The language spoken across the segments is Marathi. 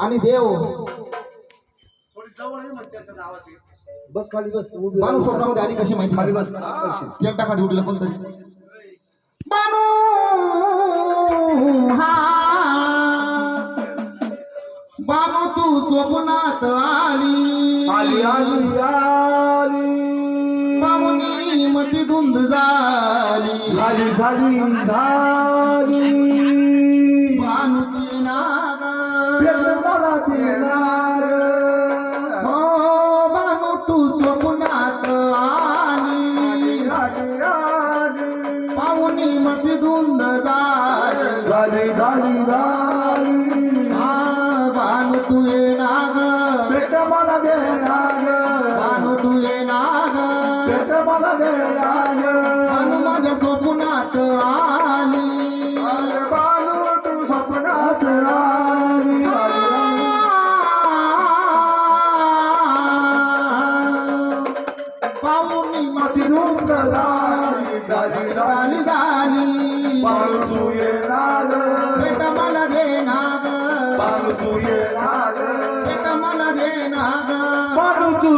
आणि देव. बस खाली बस माणूस स्वप्नामध्ये आली कशी माहिती? खाली बस एकटा खाली उठला कोणतरी. बाबू हा. तू स्वप्नात आली. आली आली आली. बाबूनी मती धुंद झाली. झाली झाली झाली.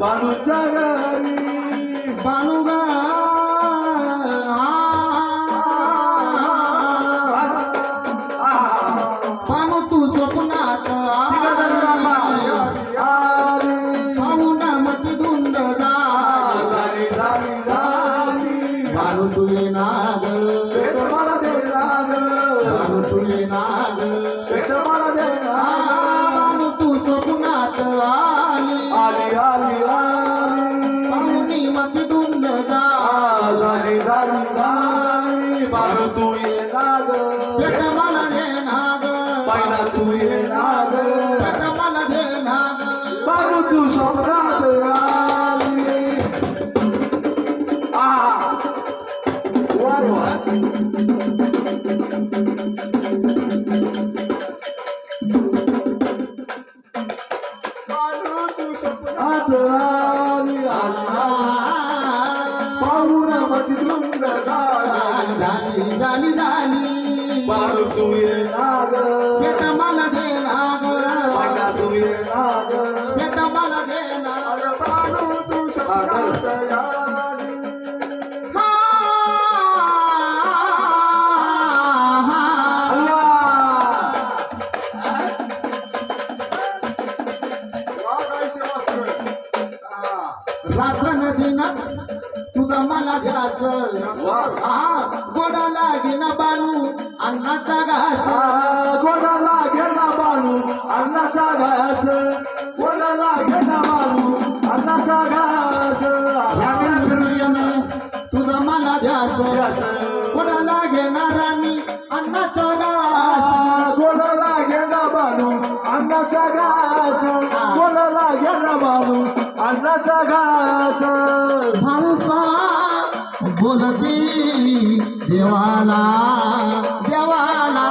బాను జగరి బానుగా. నాగ నాగ Thank you. मन तुझं मला ध्यास गोड लागे अन्नाचा गास गोड लागे ना अन्नाचा गास गोड लागे ना अन्नाचा घास. भाऊसा बोलती देवाला देवाला.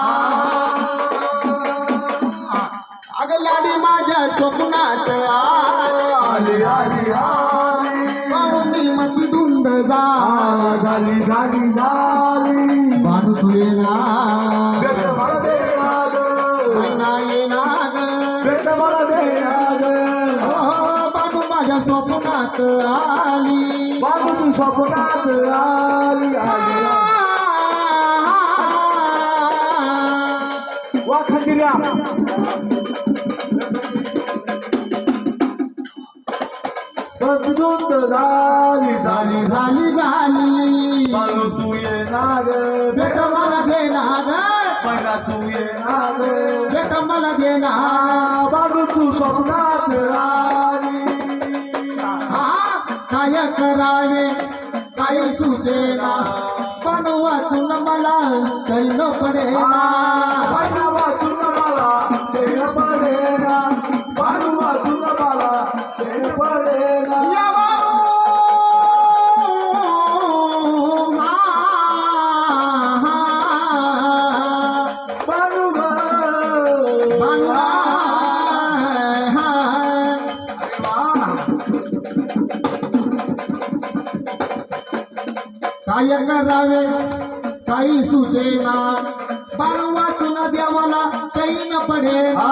अगं माझ्या स्वप्नात आली. आली आली म्हणून मती गोविंद झाली झाली झाली. भानू तुले मला दे आग नाही नाग. भेट हो, हो, हो, माझ्या स्वप्नात आली. बाबू तू स्वप्नात आली वाखंडिल्या बघदूत झाली झाली झाली झाली पण तू येणार बेट मला घेणार पण तू येणार बेट मला घेणार बाळू तू स्वप्नात राणी काय करावे काय सुसेना पण वाचून मला कैन पडेना पण वाचून मला कैन पडेना करावे काही सुचेना बाळ वाचून देवाला काही न आ,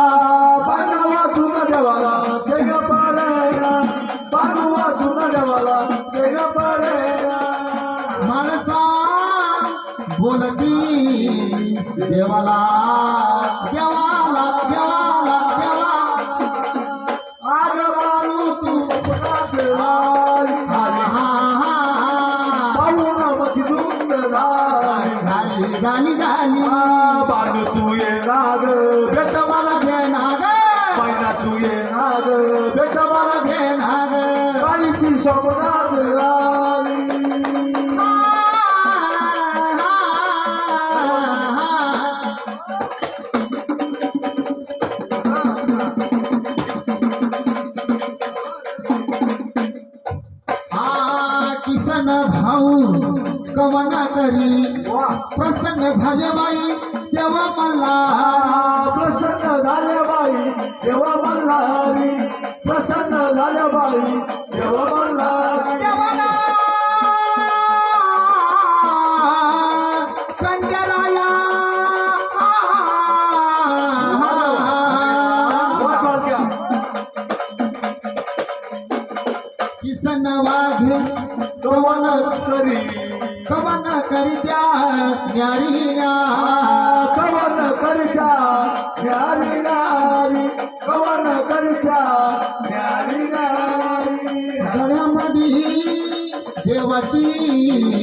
बाळू वाचून देवाला वाचून देवाला पडेना माणसा बोलती देवाला. हा किशन भाऊ भजबाई करी कवन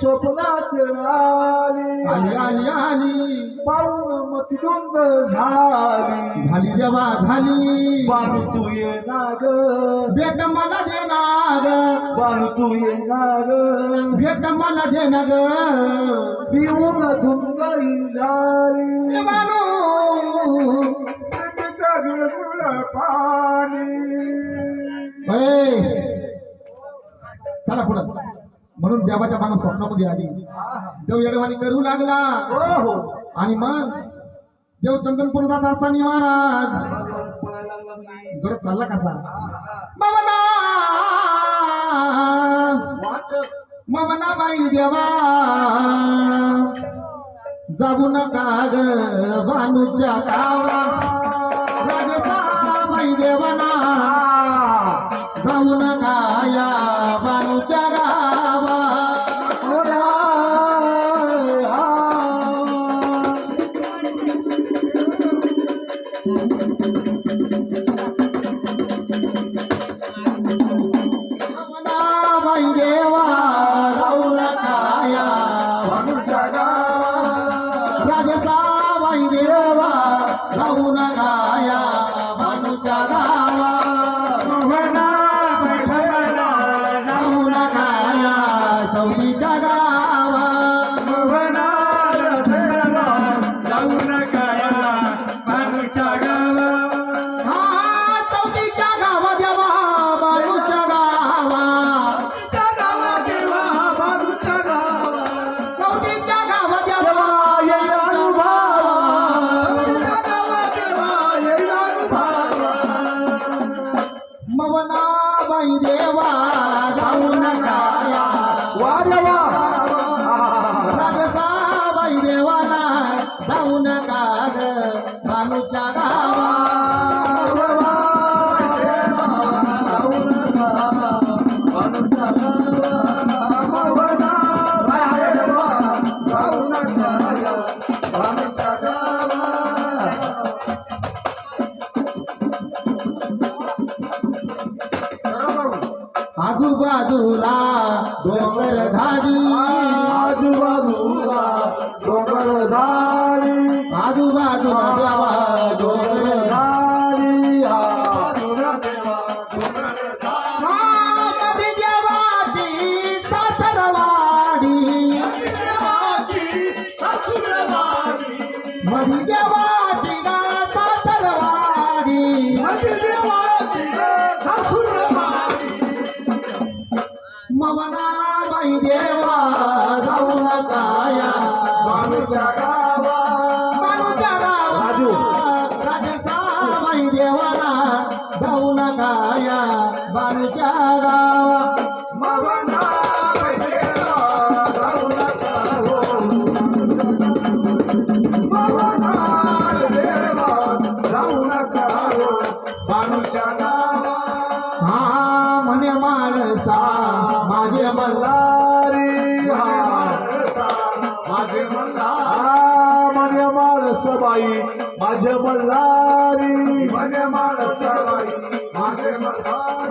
स्वप्नात आली. आली आली आली. पाहून मती दोन झाली. झाली देवा झाली. बाणू तू ये नाग. भेट मला देणार बाणू तू ये नाग. भेट मला देणार पिऊन धुंगाई झाली. बाळू. पाणी. चला पुढं. म्हणून देवाच्या माणूस स्वप्नामध्ये आली. देव येडवाणी करू लागला. हो आणि मग देव चंदनपूर जात असताना महाराज बरं चालला कसा? ममना ममना बाई देवा जाऊ नका ग भानूच्या गावा সাউনারা بجولا ڊوبر ڌاري ڀاڄو باجو દેવા રૌલકાયા ભણ ચડા बाई माझे मल्हारी. म्हणे माणसा बाई माझे मल्हारी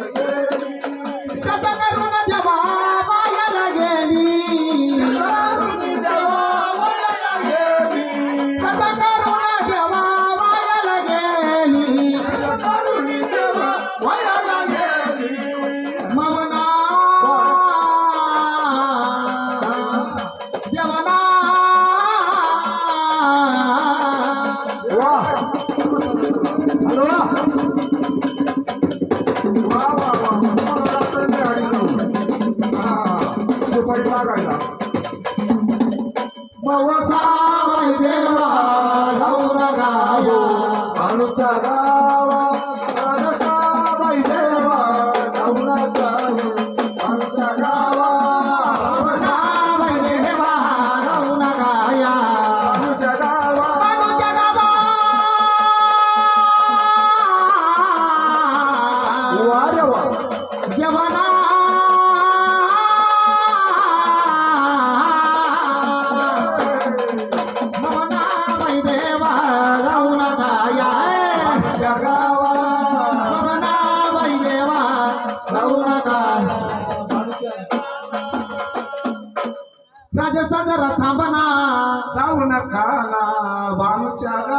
जरा थांबना जाऊ